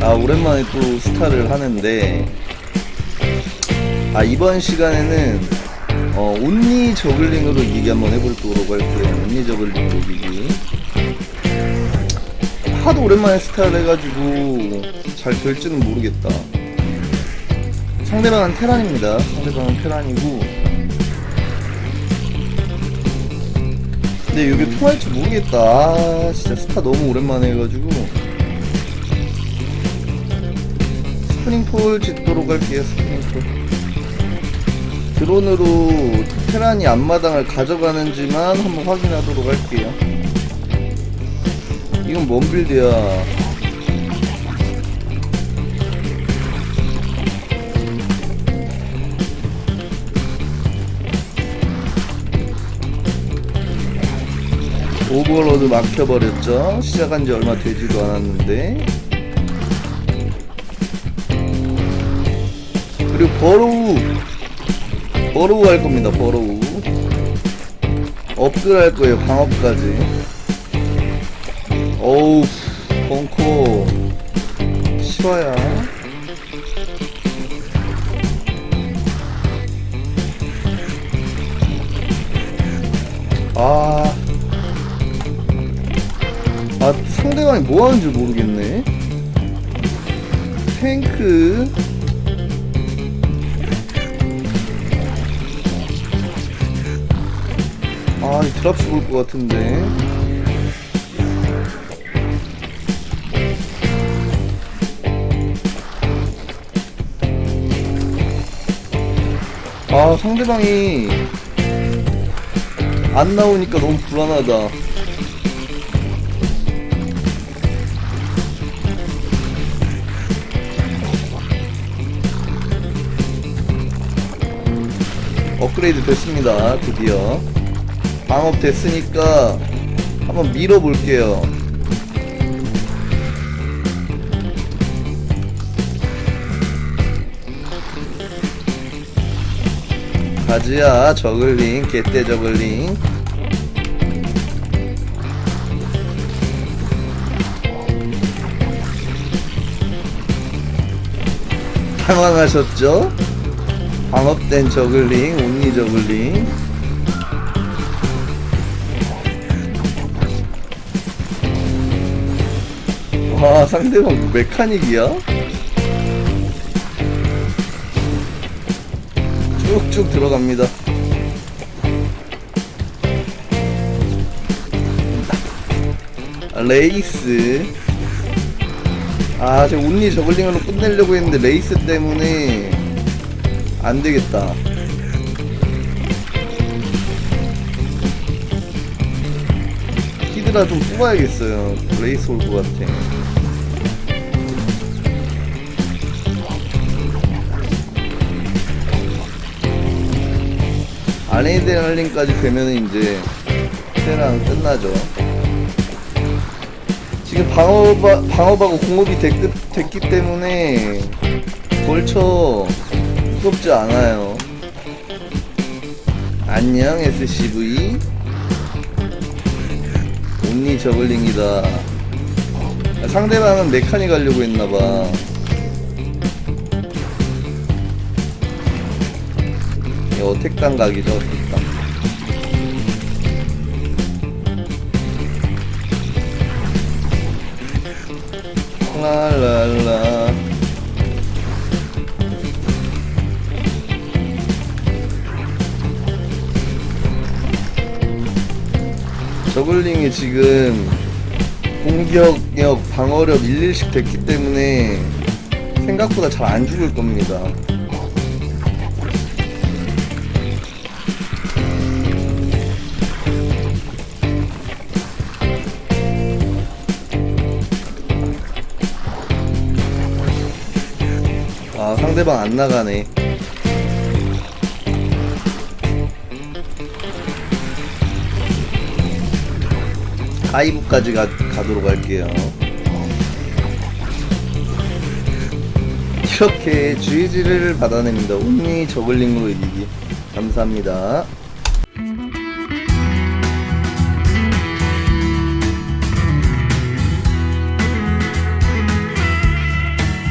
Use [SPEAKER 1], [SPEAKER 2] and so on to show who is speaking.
[SPEAKER 1] 아 오랜만에 또 스타를 하는데. 아 이번 시간에는 어 온리 저글링으로 이기기 한번 해보도록 할게요. 온리 저글링으로 이기기. 하도 오랜만에 스타를 해가지고 잘 될지는 모르겠다. 상대방은 테란입니다. 상대방은 테란이고 근데 이게 통할지 모르겠다. 아 진짜 스타 너무 오랜만에 해가지고. 스프링폴 짓도록 할게요 스프링폴 드론으로 테란이 앞마당을 가져가는지만 한번 확인하도록 할게요. 이건 뭔 빌드야 오버로드 막혀버렸죠? 시작한 지 얼마 되지도 않았는데. 그리고 버로우. 버로우 할 겁니다 버로우. 업글 할 거예요 방업까지. 어우 벙커. 실화야 상대방이 뭐 하는지 모르겠네 탱크 아, 이 드랍시 볼것 같은데. 아, 상대방이 안 나오니까 너무 불안하다. 업그레이드 됐습니다, 드디어. 방업 됐으니까 한번 밀어볼게요. 가지야 저글링 개떼 저글링 당황하셨죠? 방업된 저글링 온리 저글링. 와 상대방 메카닉이야? 쭉쭉 들어갑니다. 레이스. 아 제가 온리 저글링으로 끝내려고 했는데 레이스 때문에 안 되겠다. 히드라 좀 뽑아야겠어요. 레이스 올 것 같아. 아레이드랄링까지 되면은 이제 테랑 끝나죠. 지금 방어바, 방어하고 공업이 됐, 됐기 때문에 벌쳐 무섭지 않아요. 안녕 SCV 온리 저글링이다. 상대방은 메카닉 하려고 했나봐. 어택당 각이죠 어택당 랄랄라 저글링이 지금 공격력 방어력 11씩 됐기 때문에 생각보다 잘 안 죽을 겁니다. 아 상대방 안 나가네 하이브까지 가, 가도록 할게요. 이렇게 GG를 받아냅니다. 온리 저글링으로 이기기. 감사합니다